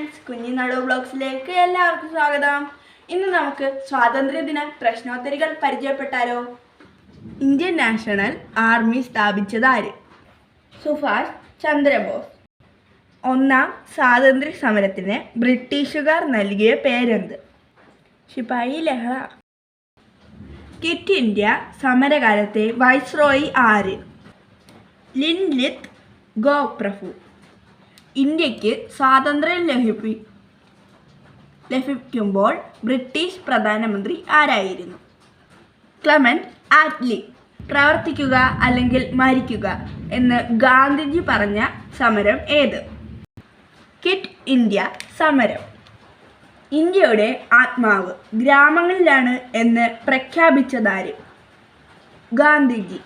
Friends കുഞ്ഞിനാടു ബ്ലോഗ്സിലേക്ക് എല്ലാവർക്കും സ്വാഗതം. ഇന്ന് നമുക്ക് സ്വാതന്ത്ര്യദിന പ്രശ്നോത്തരികൾ പരിചയപ്പെട്ടാലോ? ഇന്ത്യൻ നാഷണൽ ആർമി സ്ഥാപിച്ചത് ആര് സുഭാഷ് ചന്ദ്രബോസ്. ഒന്നാം സ്വാതന്ത്ര്യ സമരത്തിന് ബ്രിട്ടീഷുകാർ നൽകിയ പേരെന്ത്? ശിപായി ലഹള. കിറ്റ് ഇന്ത്യ സമരകാലത്തെ വൈസ്രോയി ആര്? ലിൻലിത്ത് ഗോപ്രഭു. ഇന്ത്യയ്ക്ക് സ്വാതന്ത്ര്യം ലഭിപ്പി ലഭിക്കുമ്പോൾ ബ്രിട്ടീഷ് പ്രധാനമന്ത്രി ആരായിരുന്നു? Clement Attlee. പ്രവർത്തിക്കുക അല്ലെങ്കിൽ മരിക്കുക എന്ന് ഗാന്ധിജി പറഞ്ഞ സമരം ഏത്? കിറ്റ് ഇന്ത്യ സമരം. ഇന്ത്യയുടെ ആത്മാവ് ഗ്രാമങ്ങളിലാണ് എന്ന് പ്രഖ്യാപിച്ചതാര്? ഗാന്ധിജി.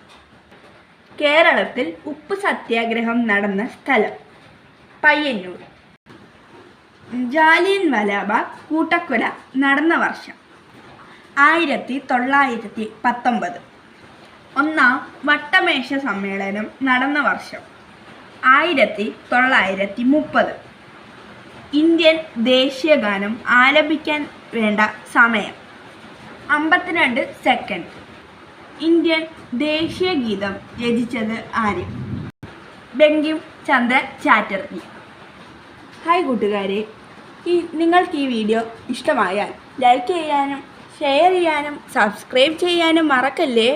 കേരളത്തിൽ ഉപ്പ് സത്യാഗ്രഹം നടന്ന സ്ഥലം. പയ്യന്നൂർ. ജാലിയൻ വലാബാഗ് കൂട്ടക്കൊല നടന്ന വർഷം. ആയിരത്തി തൊള്ളായിരത്തി പത്തൊമ്പത്. ഒന്നാം വട്ടമേശ സമ്മേളനം നടന്ന വർഷം. ആയിരത്തി തൊള്ളായിരത്തി മുപ്പത്. ഇന്ത്യൻ ദേശീയഗാനം ആലപിക്കാൻ വേണ്ട സമയം. അമ്പത്തിരണ്ട് സെക്കൻഡ്. ഇന്ത്യൻ ദേശീയ ഗീതം രചിച്ചത് ആര്? ബങ്കിം ചന്ദ്രൻ ചാറ്റർജി ഹായ് കൂട്ടുകാരെ. ഈ നിങ്ങൾക്ക് ഈ വീഡിയോ ഇഷ്ടമായാൽ ലൈക്ക് ചെയ്യാനും ഷെയർ ചെയ്യാനും സബ്സ്ക്രൈബ് ചെയ്യാനും മറക്കല്ലേ?